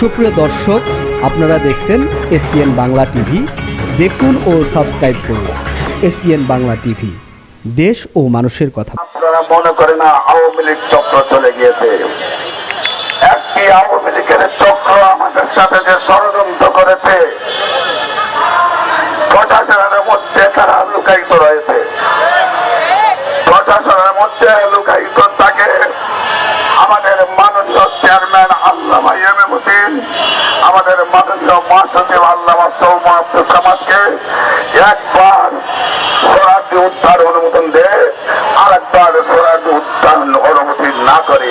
সুপ্রিয় দর্শক, আপনারা দেখছেন এসপিএন বাংলা টিভি। দেখুন ও সাবস্ক্রাইব করুন এসপিএন বাংলা টিভি। দেশ ও মানুষের কথা। আপনারা মনে করে না আওয়ামী লীগ চক্র চলে গিয়েছে? একটি আওয়ামী লীগের চক্র আমাদের সাথে যে ষড়যন্ত্র করেছে, প্রশাসনের মধ্যে তারা লুকায়িত রয়েছে। প্রশাসনের মধ্যে লুকায়িত থাকে আমাদের মাননীয় চেয়ারম্যান আল্লামা ইমামুদ্দিন আমাদের মহাসচিব আল্লামা আব্দুল একবার সোরাটি উদ্ধার অনুমোদন দেয় আর একবার সোরাটি উদ্ধার অনুমতি না করে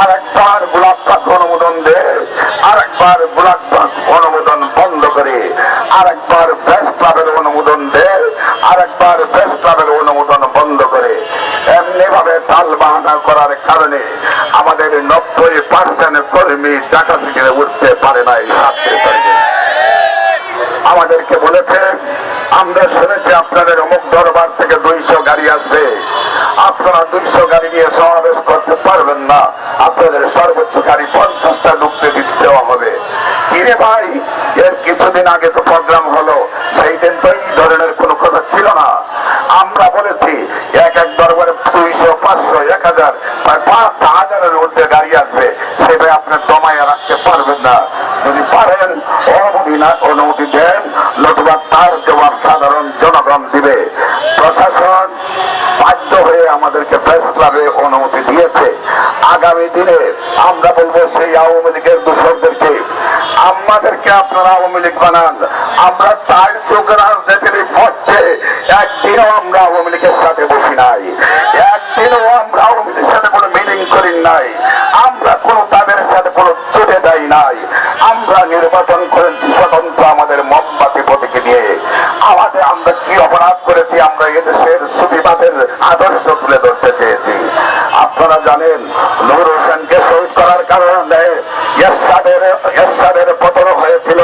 আর একবার গোলাপ পাক অনুমোদন দেয় আর একবার গোলাপ পাক অনুমোদন বন্ধ করে আর একবার প্রেস ক্লাবের অনুমোদন দেয় আর একবার প্রেস ক্লাবের অনুমোদন বন্ধ করে। এমনি ভাবে তাল বাহানা করার কারণে আমাদের নব্বই পার্সেন্ট কর্মী ঢাকা থেকে উঠতে পারে না এই সাতটি তারিখে আমাদেরকে বলেছে, আমরা শুনেছি আপনাদের অমুক দরবার থেকে দুইশো গাড়ি আসবে। আপনারা দুইশো গাড়ি নিয়ে সমাবেশ করতে পারবেন না। আপনাদের সর্বোচ্চ গাড়ি পঞ্চাশটা ঢুকতে দিতে হবে। কিরে ভাই, এর কিছুদিন আগে তো প্রোগ্রাম হলো, সেই দিন তো এই ধরনের কোনো কথা ছিল না। আমরা বলেছি, এক এক দরবারে দুইশো, পাঁচশো, এক হাজার, প্রায় পাঁচ হাজারের মধ্যে গাড়ি আসবে। সেটা আপনার দমাইয়া রাখতে পারবেন না। যদি পারেন, অনুমতি না, অনুমতি দেন, নতুবা তার জবাব সাধারণ জনগণ দিবে। প্রশাসন বাধ্য হয়ে আমাদেরকে প্রেস ক্লাবে অনুমতি দিয়েছে। আগামী দিনে আমরা বলব সেই আওয়ামী লীগের দূষকদেরকে আমাদেরকে আপনারা আওয়ামী লীগ বানান। আমরা চার চোখ রাজনীতির মধ্যে একদিনও আমরা আওয়ামী লীগের সাথে বসি নাই। নির্বাচন করেছি স্বতন্ত্র আমাদের মোমবাতি প্রতীকে নিয়ে আমাদের আমরা কি অপরাধ করেছি, আমরা এদেশের সুবিবাদের আদর্শ তুলে ধরতে চেয়েছি। আপনারা জানেন নুর হোসেনকে শহীদ করার কারণে এরশাদের এরশাদের পতন হয়েছিল।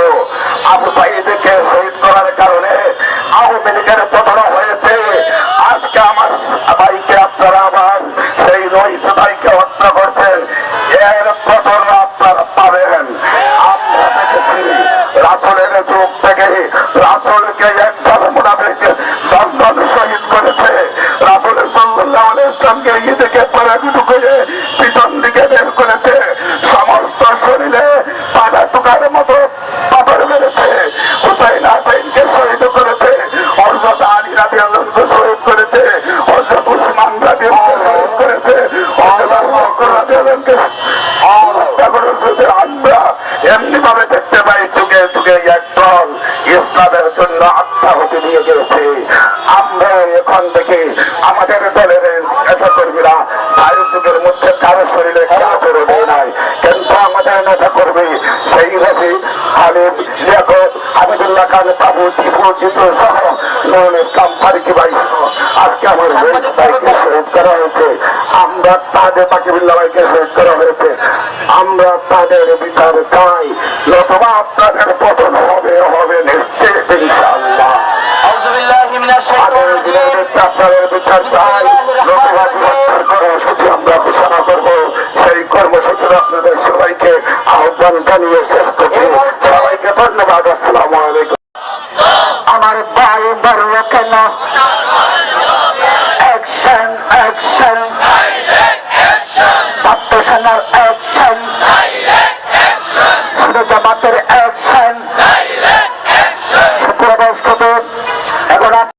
যুগ থেকে রাসুলকে একদল মুনাফিক দন্দন শহীদ করেছে। রাসুলের সাল্লাহ ইসলামকে ঈদকে পরাজিত করে পিছন দিকে বের করেছে। সমস্ত শরীরে পাটা টুকার মতো পাথর মেরেছে। হুসাইন হাসাইনকে শহীদ করেছে। অর্জত আলী রাজি আল্লাহকে শহীদ করেছে। অর্জত উসমান রাজি শহীদ করেছে। অর্জত আবু বকর ইসলামের জন্য আত্মাহতি দিয়ে গেছে আমরা এখন থেকে আমাদের দলের নেতা কর্মীরা সাহেব যুগের মধ্যে কারও শরীরে খেলা করে দেয় নাই। কিন্তু আমাদের নেতা কর্মী সেই রবি আলিম লিয়াকত আবিদুল্লাহ খান জীবন যুদ্ধ সহ নয়নের আজকে আমার ভাইকে শহীদ করা হয়েছে। আমরা তাদের পাখি বিল্লা ভাইকে শহীদ করা হয়েছে। আমরা তাদের বিচার চাই। নতুবা আপনাদের পতন হবে হবে নিশ্চিত আপনাদের সবাইকে আহ্বান জানিয়ে শেষ করছি। সবাইকে ধন্যবাদ। আসসালাম বড় কেন অ্যাকশন অ্যাকশন ছাত্র সেনার অ্যাকশন শুধু জামাতের অ্যাকশন